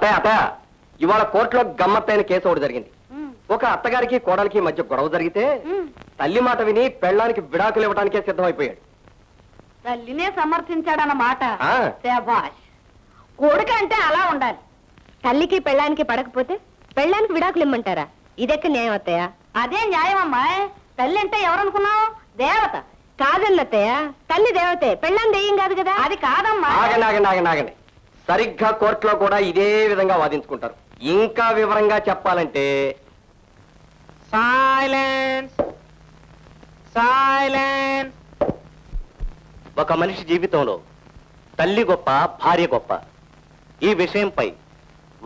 అత్తయ్య అత్తయ్య ఇవాళ కోర్టులో గమ్మత్తైన కేసు ఒకటి జరిగింది. ఒక అత్తగారికి కోడలికి మధ్య గొడవ జరిగితే తల్లి మాట విని పెళ్ళానికి విడాకులు ఇవ్వడానికే సిద్ధమైపోయాడు. తల్లినే సమర్థించాడన్నమాట ఆ. శభాష్. కొడుకు అంటే అలా ఉండాలి. తల్లికి పెళ్ళానికి పడకపోతే పెళ్ళానికి విడాకులు ఇమ్మంటారా? ఇదెక్క న్యాయం అత్తయ్య? అదే న్యాయం అమ్మాయి తల్లి అంటే ఎవరనుకున్నావు? దేవత. కాదన్నత్తయ్య తల్లి దేవతే. పెళ్ళాన్ని దెయ్యం కాదు కదా? అది కాదమ్మా. ఆగండి ఆగండి ఆగండి ఆగండి. సరిగ్గా కోర్టులో కూడా ఇదే విధంగా వాదించుకుంటారు. ఇంకా వివరంగా చెప్పాలంటే సైలెన్స్ సైలెన్స్ ఒక మనిషి జీవితంలో తల్లి గొప్ప భార్య గొప్ప. ఈ విషయంపై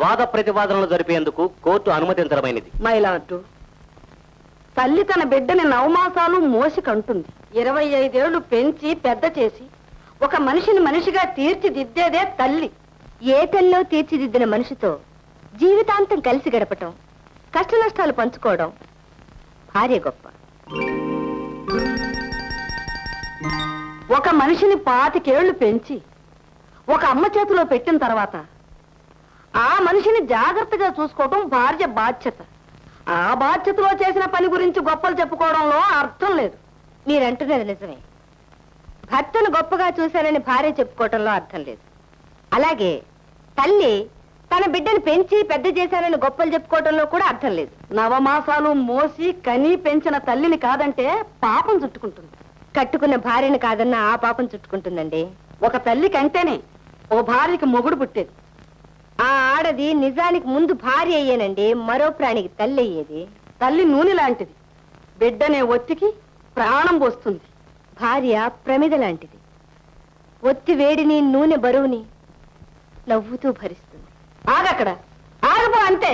వాద ప్రతివాదనలు జరిపేందుకు కోర్టు అనుమతించడమైనది. మైలాటు తల్లి తన బిడ్డని నవమాసాలు మోసి కంటుంది ఇరవై ఐదేళ్ళు పెంచి పెద్ద చేసి ఒక మనిషిని మనిషిగా తీర్చిదిద్దేదే తల్లి. ఏ తీర్చిదిద్దిన మనిషితో జీవితాంతం కలిసి గడపటం కష్ట నష్టాలు పంచుకోవడం భార్య గొప్ప. ఒక మనిషిని పాతికేళ్ళు పెంచి ఒక అమ్మ చేతిలో పెట్టిన తర్వాత ఆ మనిషిని జాగ్రత్తగా చూసుకోవటం భార్య బాధ్యత. ఆ బాధ్యతలో చేసిన పని గురించి గొప్పలు చెప్పుకోవడంలో అర్థం లేదు. మీరంటున్నది నిజమే. భర్తను గొప్పగా చూశానని భార్య చెప్పుకోవటంలో అర్థం లేదు. అలాగే తల్లి తన బిడ్డను పెంచి పెద్ద చేశానని గొప్పలు చెప్పుకోవటంలో కూడా అర్థం లేదు. నవమాసాలు మోసి కని పెంచిన తల్లిని కాదంటే పాపం చుట్టుకుంటుంది. కట్టుకున్న భార్యని కాదన్న ఆ పాపం చుట్టుకుంటుందండి. ఒక తల్లి కంటేనే ఓ భార్యకి మొగుడు పుట్టేది. ఆ ఆడది నిజానికి ముందు భార్య అయ్యేనండి మరో ప్రాణికి తల్లి అయ్యేది. తల్లి నూనె లాంటిది. బిడ్డనే ఒత్తికి ప్రాణం పోస్తుంది. భార్య ప్రమిద లాంటిది. ఒత్తి వేడిని నూనె బరువుని నవ్వుతూ భరిస్తుంది. ఆగక్కడ ఆగపో అంతే.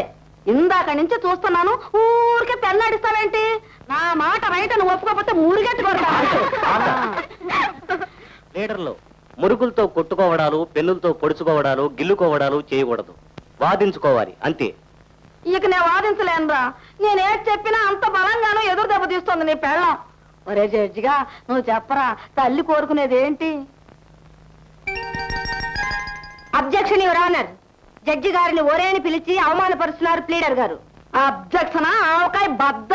ఇందాక నుంచి చూస్తున్నాను ఊరికే పెన్నాడిస్తావేంటి నా మాట రైట్ నువ్వు ఒప్పుకోకపోతే మురిగెట్టు లీడర్లో మురుగులతో కొట్టుకోవడాలు పెన్నులతో పొడుచుకోవడాలు గిల్లుకోవడాలు చేయకూడదు. వాదించుకోవాలి అంతే. ఇక నేను వాదించలేనురా నేనేం చెప్పినా అంత బలంగానూ ఎదురు దెబ్బ తీస్తుంది నీ పెళ్ళం. ఒరే జడ్జిగా నువ్వు చెప్పరా తల్లి కోరుకునేది ఏంటి? Objection your honour. జడ్జి గారిని ఒరేని పిలిచి అవమానపరుస్తున్నారు ప్లీడర్ గారు. అబ్జెక్షన్? ఆవకాయ బద్ద.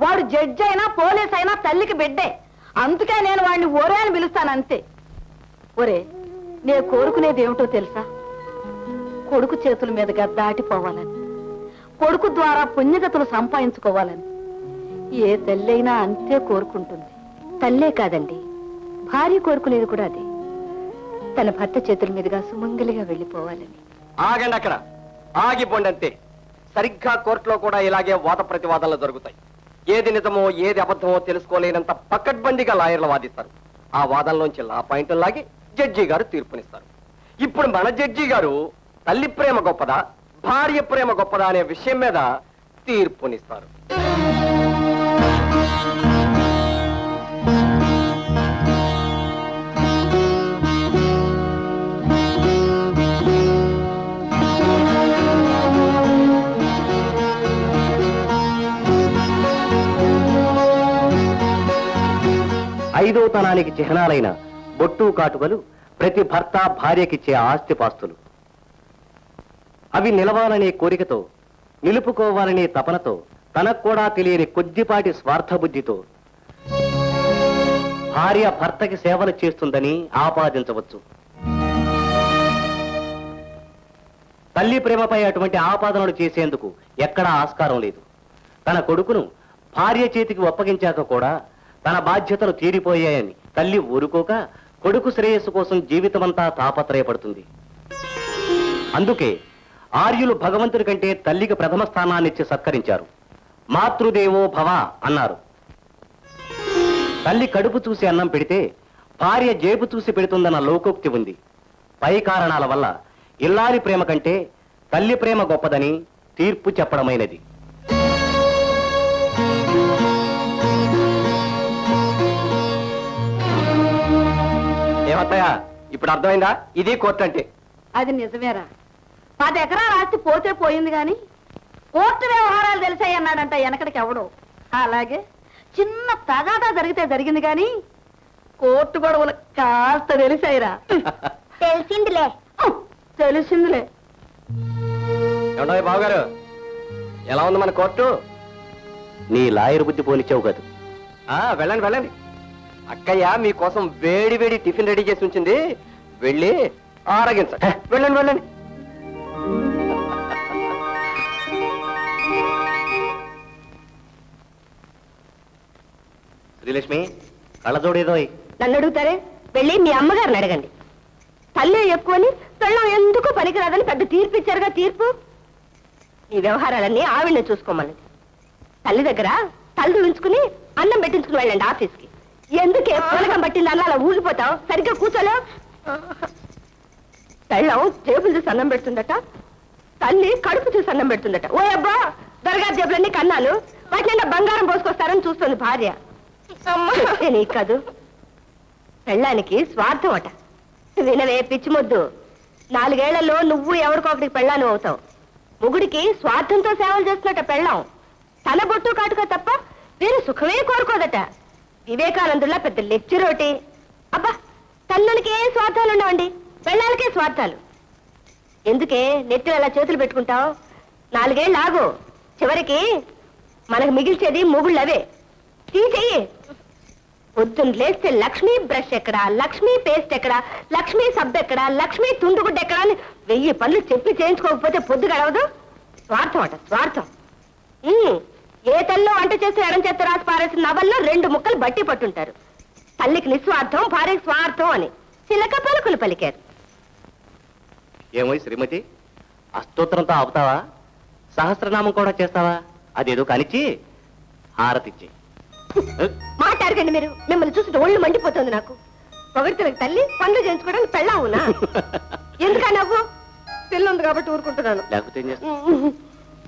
వాడు జడ్జి అయినా పోలీస్ అయినా తల్లికి బిడ్డే. అందుకే నేను వాడిని ఒరే అని పిలుస్తాను అంతే. ఒరే నేను కోరుకునేది ఏమిటో తెలుసా? కొడుకు చేతుల మీదుగా దాటిపోవాలని. కొడుకు ద్వారా పుణ్యగతులు సంపాదించుకోవాలని. ఏ తల్లైనా అంతే కోరుకుంటుంది. తల్లే కాదండి భార్య కోరుకునేది కూడా అదే. తన భర్త చేతుల మీదుగా సుమంగలిగా వెళ్ళిపోవాలని. ఆగండి అక్కడ. ఆగిపోండి అంతే సరిగ్గా కోర్టులో కూడా ఇలాగే వాద ప్రతివాదాలు జరుగుతాయి. ఏది నిజమో ఏది అబద్ధమో తెలుసుకోలేనంత పకడ్బందీగా లాయర్లు వాదిస్తారు. ఆ వాదనలోంచి లా పాయింట్లు లాగి జడ్జి గారు తీర్పునిస్తారు. ఇప్పుడు మన జడ్జి గారు తల్లి ప్రేమ గొప్పదా భార్య ప్రేమ గొప్పదా అనే విషయం మీద తీర్పునిస్తారు. ఐదో చిహ్నాలైన బొట్టు కాటుకలు ప్రతి భర్త భార్యకిచ్చే ఆస్తిపాస్తులు. అవి నిలవాలనే కోరికతో నిలుపుకోవాలనే తపనతో తనకు కూడా తెలియని కొద్దిపాటి స్వార్థబుద్ధితో భార్య భర్తకి సేవలు చేస్తుందని ఆపాదించవచ్చు. తల్లి ప్రేమపై అటువంటి ఆపాదనలు చేసేందుకు ఎక్కడా ఆస్కారం లేదు. తన కొడుకును భార్య చేతికి ఒప్పగించాక కూడా తన బాధ్యతలు తీరిపోయాయని తల్లి ఊరుకోక కొడుకు శ్రేయస్సు కోసం జీవితమంతా తాపత్రయపడుతుంది. అందుకే ఆర్యులు భగవంతుడి కంటే తల్లికి ప్రథమ స్థానాన్నిచ్చి సత్కరించారు. మాతృదేవో భవ అన్నారు. తల్లి కడుపు చూసి అన్నం పెడితే భార్య జేబు చూసి పెడుతుందన్న లోకోక్తి ఉంది. పై కారణాల వల్ల ఇల్లారి ప్రేమ కంటే తల్లి ప్రేమ గొప్పదని తీర్పు చెప్పడమైనది. ఏమత్తయ్యా ఇప్పుడు అర్థమైందా? ఇది కోర్టు అంటే. అది నిజమేరా. పది ఎకరాల ఆస్తి పోతే పోయింది గాని కోర్టు వ్యవహారాలు తెలిసాయి అన్నాడంట వెనకడికి ఎవడు అలాగే చిన్న తగాదా జరిగితే జరిగింది గాని కోర్టు గొడవలు కాస్త తెలిసాయిరా. తెలిసిందిలే. తెలిసిందిలే. బావగారు ఎలా ఉంది మన కోర్టు? నీ లాయర్ బుద్ధి పోనిచ్చావు కాదు. ఆ వెళ్ళండి వెళ్ళండి. అక్కయ్య మీకోసం వేడి వేడి టిఫిన్ రెడీ చేసి ఉంచింది. వెళ్ళి ఆరగించండి. వెళ్ళండి వెళ్ళండి. శ్రీలక్ష్మి కళ్ళజోడేదోయ్ నన్ను అడుగుతారే వెళ్ళి మీ అమ్మగారిని అడగండి. తల్లి ఎక్కువని పెళ్ళం ఎందుకు పనికిరాదని పెద్ద తీర్పు ఇచ్చారుగా తీర్పు? ఈ వ్యవహారాలన్నీ ఆవిడని చూసుకోమన్నది తల్లి దగ్గర తల్లి ఉంచుకుని అన్నం పెట్టించుకుని వెళ్ళండి ఆఫీస్కి. ఎందుకే పొలకం పట్టింది అన్న అలా ఊగిపోతావు? సరిగ్గా కూర్చోలేవు పెళ్ళం జేబులు చూసి అన్నం పెడుతుందట తల్లి కడుపు చూసి అన్నం పెడుతుందట. ఓ అబ్బా దొరగా జేబులన్నీ కన్నాలు. వాటి నిండా బంగారం పోసుకొస్తారని చూస్తుంది భార్య. నీకు కాదు. పెళ్ళానికి స్వార్థం అట. వినవే పిచ్చిమొద్దు నాలుగేళ్ళలో నువ్వు ఎవరికొకరికి పెళ్ళాను అవుతావు. ముగుడికి స్వార్థంతో సేవలు చేస్తున్నట పెళ్ళాం. తన బొట్టు కాటుక తప్ప వేరే సుఖమే కోరుకోదట. వివేకానందుల్లా పెద్ద లెక్చర్ ఒకటి. అబ్బా తల్లులకి ఏ స్వార్థాలు ఉండవండి. పెళ్ళాలకే స్వార్థాలు. ఎందుకే నెత్తిలో అలా చేతులు పెట్టుకుంటావు? నాలుగేళ్ళు ఆగు. చివరికి మనకు మిగిల్చేది మొగుళ్ళవే తీసేయి పొద్దున్న లేస్తే లక్ష్మీ బ్రష్ ఎక్కడా? లక్ష్మీ పేస్ట్ ఎక్కడా? లక్ష్మీ సబ్బు ఎక్కడా? లక్ష్మీ తుండుగుడ్డ ఎక్కడా అని వెయ్యి పనులు చెప్పి చేయించుకోకపోతే పొద్దు గడవదు స్వార్థం అట స్వార్థం. ఏ తల్లో వంట చేసి ఎడం చేత రాసి పారేసిన నవల్లో రెండు ముక్కలు బట్టి పట్టుంటారు. తల్లికి నిస్వార్థం భార్యకి స్వార్థం అని చిలక పలుకులు పలికారు. ఏమో శ్రీమతి అష్టోత్తరంతో ఆపుతావా? సహస్రనామం కూడా చేస్తావా? అదేదో కనిచి హారతిచ్చి. మాట్లాడకండి మీరు. మిమ్మల్ని చూసి ఒళ్ళు మండిపోతుంది నాకు. పొగడ్తలకు తల్లి పనులు చేయించుకోవడానికి పెళ్ళావునా? ఎందుకా నవ్వు పిల్లుంది కాబట్టి ఊరుకుంటున్నాను. లేకపోతే